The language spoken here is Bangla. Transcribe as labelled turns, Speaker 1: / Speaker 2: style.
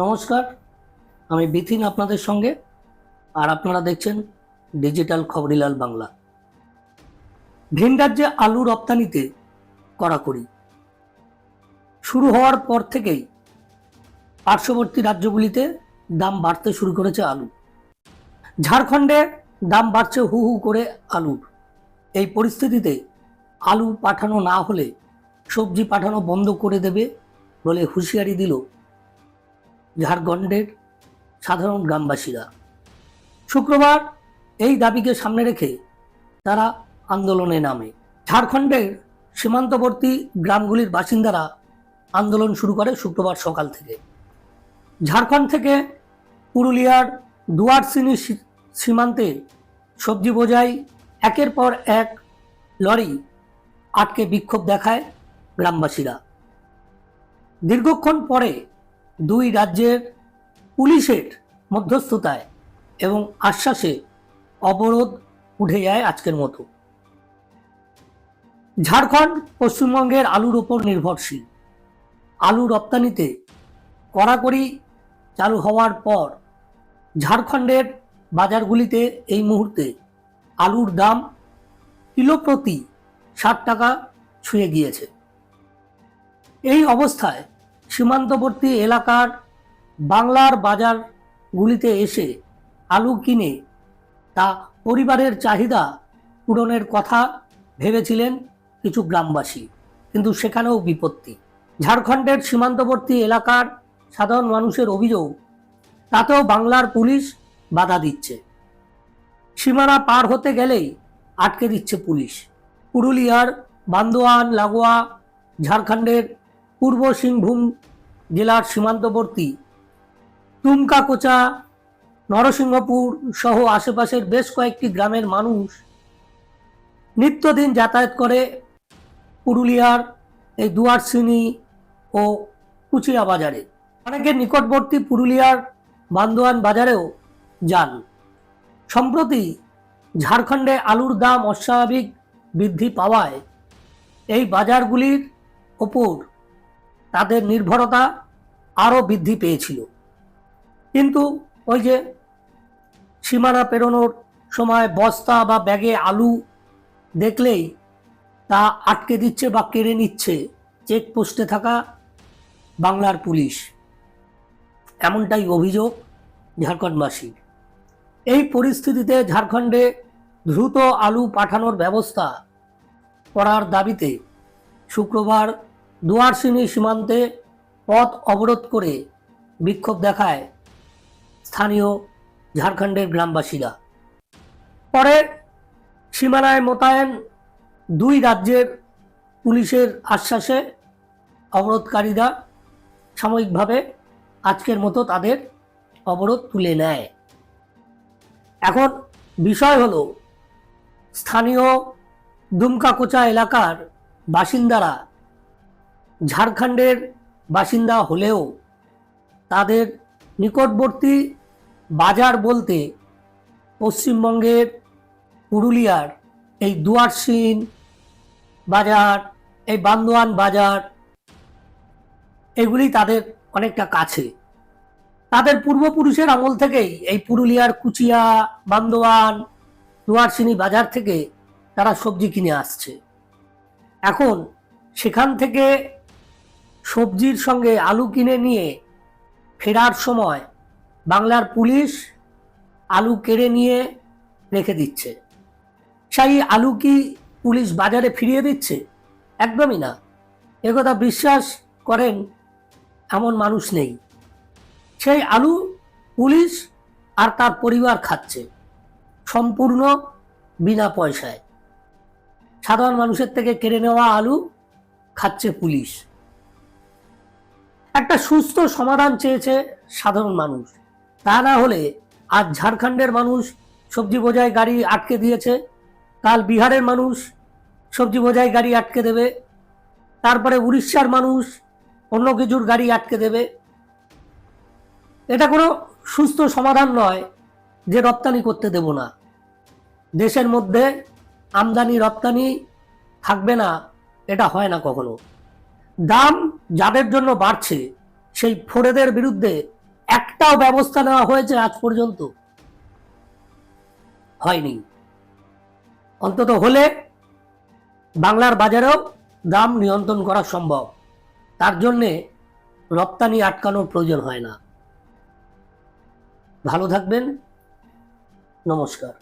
Speaker 1: নমস্কার, আমি বিথিন আপনাদের সঙ্গে, আর আপনারা দেখছেন ডিজিটাল খবরিলাল বাংলা। ভিন রাজ্যে আলু রপ্তানিতে কড়াকড়ি। শুরু হওয়ার পর থেকেই পার্শ্ববর্তী রাজ্যগুলিতে দাম বাড়তে শুরু করেছে আলু। ঝাড়খণ্ডে দাম বাড়ছে হু হু করে আলুর এই পরিস্থিতিতে আলু পাঠানো না হলে সবজি পাঠানো বন্ধ করে দেবে বলে হুঁশিয়ারি দিল ঝাড়খণ্ডের সাধারণ গ্রামবাসীরা। শুক্রবার এই দাবিকে সামনে রেখে তারা আন্দোলনে নামে। ঝাড়খণ্ডের সীমান্তবর্তী গ্রামগুলির বাসিন্দারা আন্দোলন শুরু করে শুক্রবার সকাল থেকে। ঝাড়খণ্ড থেকে পুরুলিয়ার দুয়ারসিনি সীমান্তে সবজি বোঝাই একের পর এক লরি আটকে বিক্ষোভ দেখায় গ্রামবাসীরা। দীর্ঘক্ষণ পরে দুই রাজ্যের পুলিশের মধ্যস্থতায় এবং আশ্বাসে অবরোধ উঠে যায় আজকের মতো। ঝাড়খণ্ড পশ্চিমবঙ্গের আলুর ওপর নির্ভরশীল। আলু রপ্তানিতে কড়াকড়ি চালু হওয়ার পর ঝাড়খণ্ডের বাজারগুলিতে এই মুহূর্তে আলুর দাম কিলো প্রতি ষাট টাকা ছুঁয়ে গিয়েছে। এই অবস্থায় সীমান্তবর্তী এলাকার বাংলার বাজারগুলিতে এসে আলু কিনে তা পরিবারের চাহিদা পূরণের কথা ভেবেছিলেন কিছু গ্রামবাসী, কিন্তু সেখানেও বিপত্তি। ঝাড়খণ্ডের সীমান্তবর্তী এলাকার সাধারণ মানুষের অভিযোগ, তাতেও বাংলার পুলিশ বাধা দিচ্ছে। সীমানা পার হতে গেলেই আটকে দিচ্ছে পুলিশ। পুরুলিয়ার বান্দোয়ান, লাগোয়া, ঝাড়খণ্ডের পূর্ব সিংভূম জেলার সীমান্তবর্তী তুমকাকোচা, নরসিংহপুর সহ আশেপাশের বেশ কয়েকটি গ্রামের মানুষ নিত্যদিন যাতায়াত করে পুরুলিয়ার এই দুয়ারসিনি ও কুচিয়া বাজারে। অনেকের নিকটবর্তী পুরুলিয়ার বান্দোয়ান বাজারেও যান। সম্প্রতি ঝাড়খণ্ডে আলুর দাম অস্বাভাবিক বৃদ্ধি পাওয়ায় এই বাজারগুলির ওপর তাদের নির্ভরতা আরও বৃদ্ধি পেয়েছিল। কিন্তু ওই যে সীমানা পেরোনোর সময় বস্তা বা ব্যাগে আলু দেখলেই তা আটকে দিচ্ছে বা কেড়ে নিচ্ছে চেকপোস্টে থাকা বাংলার পুলিশ। এমনটাই অভিযোগ ঝাড়খণ্ডবাসীর এই পরিস্থিতিতে ঝাড়খণ্ডে দ্রুত আলু পাঠানোর ব্যবস্থা করার দাবিতে শুক্রবার দুয়ারসিনী সীমান্তে পথ অবরোধ করে বিক্ষোভ দেখায় স্থানীয় ঝাড়খণ্ডের গ্রামবাসীরা। পরে সীমানায় মোতায়েন দুই রাজ্যের পুলিশের আশ্বাসে অবরোধকারীরা সাময়িকভাবে আজকের মতো তাদের অবরোধ তুলে নেয়। এখন বিষয় হলো, স্থানীয় দুমকাকোচা এলাকার বাসিন্দারা ঝাড়খণ্ডের বাসিন্দা হলেও তাদের নিকটবর্তী বাজার বলতে পশ্চিমবঙ্গের পুরুলিয়ার এই দুয়ারসিন বাজার, এই বান্দোয়ান বাজার, এগুলি তাদের অনেকটা কাছে। তাদের পূর্বপুরুষের আমল থেকেই এই পুরুলিয়ার কুচিয়া, বান্দোয়ান, দুয়ারসিনি বাজার থেকে তারা সবজি কিনে আসছে। এখন সেখান থেকে সবজির সঙ্গে আলু কিনে নিয়ে ফেরার সময় বাংলার পুলিশ আলু কেড়ে নিয়ে রেখে দিচ্ছে। সেই আলু কি পুলিশ বাজারে ফিরিয়ে দিচ্ছে? একদমই না। একথা বিশ্বাস করেন এমন মানুষ নেই। সেই আলু পুলিশ আর তার পরিবার খাচ্ছে, সম্পূর্ণ বিনা পয়সায়। সাধারণ মানুষের থেকে কেড়ে নেওয়া আলু খাচ্ছে পুলিশ। একটা সুস্থ সমাধান চেয়েছে সাধারণ মানুষ। তা না হলে আজ ঝাড়খণ্ডের মানুষ সবজি বোঝাই গাড়ি আটকে দিয়েছে, কাল বিহারের মানুষ সবজি বোঝাই গাড়ি আটকে দেবে, তারপরে উড়িষ্যার মানুষ অন্য কিছুর গাড়ি আটকে দেবে। এটা কোনো সুস্থ সমাধান নয় যে রপ্তানি করতে দেব না। দেশের মধ্যে আমদানি রপ্তানি থাকবে না, এটা হয় না কখনো। দাম যাদের জন্য বাড়ছে, সেই ফোরেদের বিরুদ্ধে একটাও ব্যবস্থা নেওয়া হয়েছে আজ পর্যন্ত। হয়নি। অন্তত হলে বাংলার বাজারেও দাম নিয়ন্ত্রণ করা সম্ভব। তার জন্যে রপ্তানি আটকানোর প্রয়োজন হয় না। ভালো থাকবেন। নমস্কার।